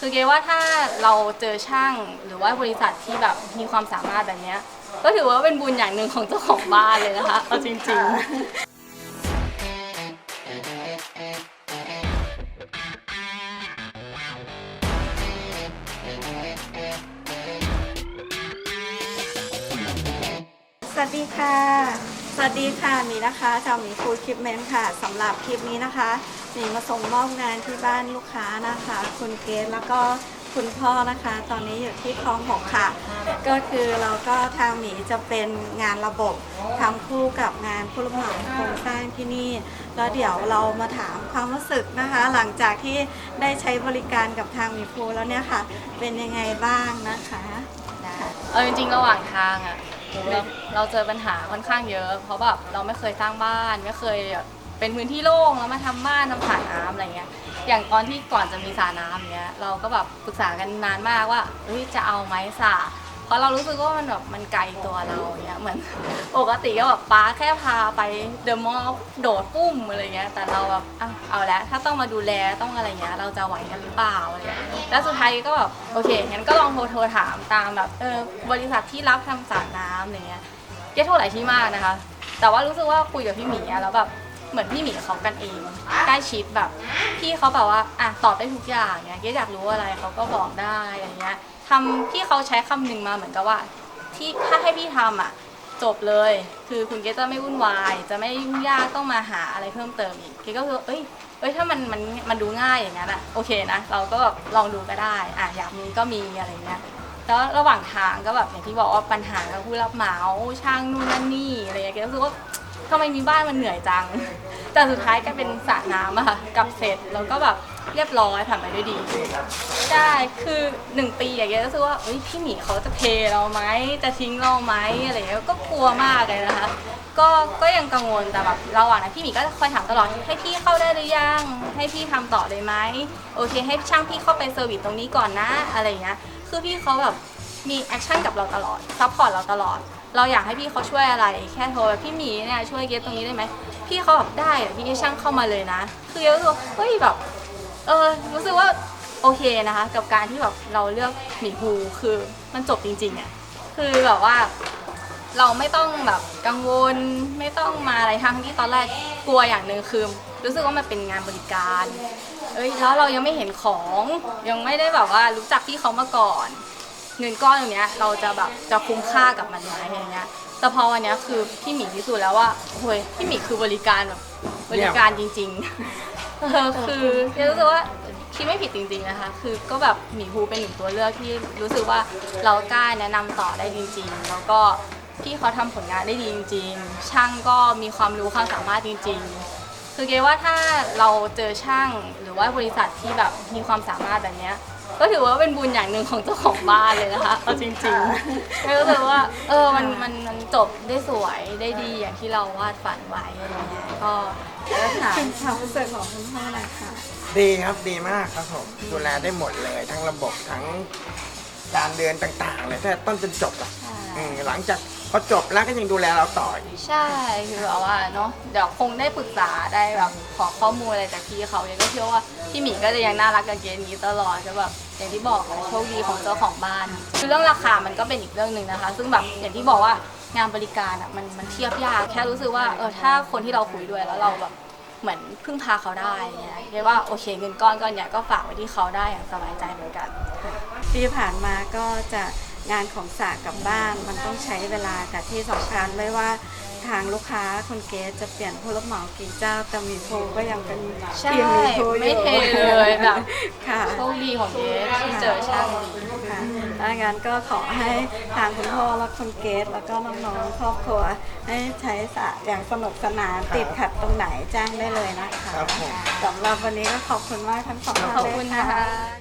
คือเกว่าถ้าเราเจอช่างหรือว่าบริษัทที่แบบมีความสามารถแบบเนี้ยก็ถือว่าเป็นบุญอย่างหนึ่งของเจ้าของบ้านเลยนะคะเอาจริงๆสวัสดีค่ะ สวัสดีค่ะหมีนะคะชาวหมีฟูดคลิปเมนค่ะสำหรับคลิปนี้นะคะหมีมาส่งมอบงานที่บ้านลูกค้านะคะ คุณเกศแล้วก็คุณพ่อนะคะ ตอนนี้อยู่ที่คลองหกค่ะ ก็คือเราก็ทางหมีจะเป็นงานระบบทำคู่กับงานผู้รับเหมาโครงสร้างที่นี่ แล้วเดี๋ยวเรามาถามความรู้สึกนะคะ หลังจากที่ได้ใช้บริการกับทางหมีฟูแล้วเนี่ยค่ะ เป็นยังไงบ้างนะคะ เอาจริงๆระหว่างทางอะ เราเราเจอปัญหาค่อนข้างเยอะ เพราะแบบเราไม่เคยสร้างบ้านไม่เคยเป็นพื้นที่โล่งแล้วมาทำบ้านทำสระน้ำอะไรเงี้ย อย่างตอนที่ก่อนจะมีสระน้ำเนี้ยเราก็แบบปรึกษากันนานมากว่าเฮ้ยจะเอาไหมสระ เพราะเรารู้สึกว่ามันแบบมันไกลตัวเราเนี้ยเหมือนปกติก็แบบป้าแค่พาไปเดอะมอลล์โดดปุ้มอะไรเงี้ยแต่เราแบบอะเอาแล้วถ้าต้องมาดูแลต้องอะไรเงี้ยเราจะไหวกันหรือเปล่าอะไรเงี้ยแล้วสุดท้ายก็แบบโอเคงั้นก็ลองโทรโทรถามตามแบบเออบริษัทที่รับทำสระน้ำอะไรเงี้ยเกโทรหลายที่มากนะคะ แต่ว่ารู้สึกว่าคุยกับพี่หมีอะแล้วแบบเหมือนพี่หมีเขากันเองใกล้ชิดแบบพี่เขาแบบว่าอะตอบได้ทุกอย่างเงี้ยเกอยากรู้อะไรเขาก็บอกได้อะไรเงี้ย ทำพี่เขาใช้คำหนึ่งมาเหมือนกับว่า ที่ถ้าให้พี่ทำอะ จบเลย คือคุณเกรซจะไม่วุ่นวาย จะไม่ยุ่งยากต้องมาหาอะไรเพิ่มเติมอีกเกรซก็คือเอ้ยเอ้ยถ้ามันมันมันดูง่ายอย่างนั้นอะโอเคนะเราก็แบบลองดูก็ได้อะอยากมีก็มีอะไรเงี้ยแล้วระหว่างทางก็แบบอย่างที่บอกว่าปัญหากับผู้รับเหมาช่างนู่นนั่นนี่อะไรเงี้ยเกรซรู้สึกว่าทำไมมีบ้านมันเหนื่อยจัง แต่สุดท้ายก็เป็นสระน้ำอะค่ะกับเสร็จแล้วก็แบบ เรียบร้อยผ่านไปด้วยดีใช่คือหนึ่งปีอย่างเงี้ยรู้สึกว่าเอ้ยพี่หมีเขาจะเทเราไหมจะทิ้งเราไหมอะไรเงี้ยก็กลัวมากเลยนะคะก็ก็ยังกังวลแต่แบบระหว่างนั้นพี่หมีก็คอยถามตลอดให้พี่เข้าได้หรือยังให้พี่ทำต่อเลยไหมโอเค ให้ช่างพี่เข้าไปเซอร์วิสตรงนี้ก่อนนะอะไรเงี้ยคือพี่เขาแบบมีแอคชั่นกับเราตลอดซัพพอร์ตเราตลอด เราอยากให้พี่เขาช่วยอะไรแค่โทรพี่หมีเนี่ยช่วยเก็ตตรงนี้ได้ไหมพี่เขาแบบได้พี่ให้ช่างเข้ามาเลยนะ คือเยอะรู้สึกว่าเฮ้ยแบบ เออรู้สึกว่าโอเคนะคะ กับการที่แบบเราเลือกหมีภูคือมันจบจริงๆอะคือแบบว่าเราไม่ต้องแบบกังวลไม่ต้องมาอะไรทั้งที่ตอนแรกกลัวอย่างหนึ่งคือ รู้สึกว่ามันเป็นงานบริการ เอ้ยแล้วเรายังไม่เห็นของยังไม่ได้แบบว่ารู้จักพี่เขามาก่อนเงินก้อนตรงเนี้ยเราจะแบบจะคุ้มค่ากับมันไหมอย่างเงี้ยแต่พอวันเนี้ยคือพี่หมีพิสูจน์แล้วว่าโอ้ยพี่หมีคือบริการแบบบริการจริง ๆ เออคือยังรู้สึกว่าคิดไม่ผิดจริงๆนะคะ คือก็แบบหมีภูเป็นหนึ่งตัวเลือกที่รู้สึกว่าเรากล้าแนะนำต่อได้จริง ๆ แล้วก็พี่เขาทำผลงานได้ดีจริง ๆ ช่างก็มีความรู้ความสามารถจริง ๆ คือเกว่าถ้าเราเจอช่างหรือว่าบริษัทที่แบบมีความสามารถแบบเนี้ย ก็ถือว่าเป็นบุญอย่างหนึ่งของเจ้าของบ้านเลยนะคะเอาจริงๆก็รู้สึกว่า เออมันมันมันจบได้สวยได้ดีอย่างที่เราวาดฝันไว้อะไรเงี้ยก็แล้วถามความรู้สึกของคุณพ่อหน่อยค่ะดีครับดีมากครับผมดูแลได้หมดเลย ทั้งระบบทั้งการเดินต่างๆเลยตั้งแต่ต้นจนจบอะอืมหลังจาก พอจบแล้วก็ยังดูแลเราต่ออีกใช่คือแบบว่าเนาะเดี๋ยวคงได้ปรึกษาได้แบบขอข้อมูลอะไรจากพี่เขาเนี่ยก็เชื่อว่าพี่หมีก็จะยังน่ารักกับเกณฑ์นี้ตลอดจะแบบอย่างที่บอกโชคดีของเจ้าของบ้าน คือเรื่องราคามันก็เป็นอีกเรื่องหนึ่งนะคะ ซึ่งแบบอย่างที่บอกว่างานบริการอะมันมันเทียบยากแค่รู้สึกว่าเออถ้าคนที่เราคุยด้วยแล้วเราแบบเหมือนพึ่งพาเขาได้เนี่ยเรียกว่าโอเคเงินก้อนก้อนเนี่ยก็ฝากไว้ที่เขาได้อย่างสบายใจเหมือนกันที่ผ่านมาก็จะ งานของสากกับบ้านมันต้องใช้เวลาแต่ที่สำคัญไม่ว่าทางลูกค้าคนเกสจะเปลี่ยนผู้รับเหมากี่เจ้าแต่มีโพก็ยังเป็นใช่ทีมมีโพอยู่ไม่เทเลยแบบค่ะ โชคดีของเกสที่เจอช่างดีค่ะดังนั้นก็ขอให้ทางคุณพ่อและคุณเกสแล้วก็น้องๆครอบครัวให้ใช้สระอย่างสนุกสนานติดขัดตรงไหนแจ้งได้เลยนะคะครับผม สำหรับวันนี้ก็ขอบคุณมากทั้งสองท่านขอบคุณเลยนะคะ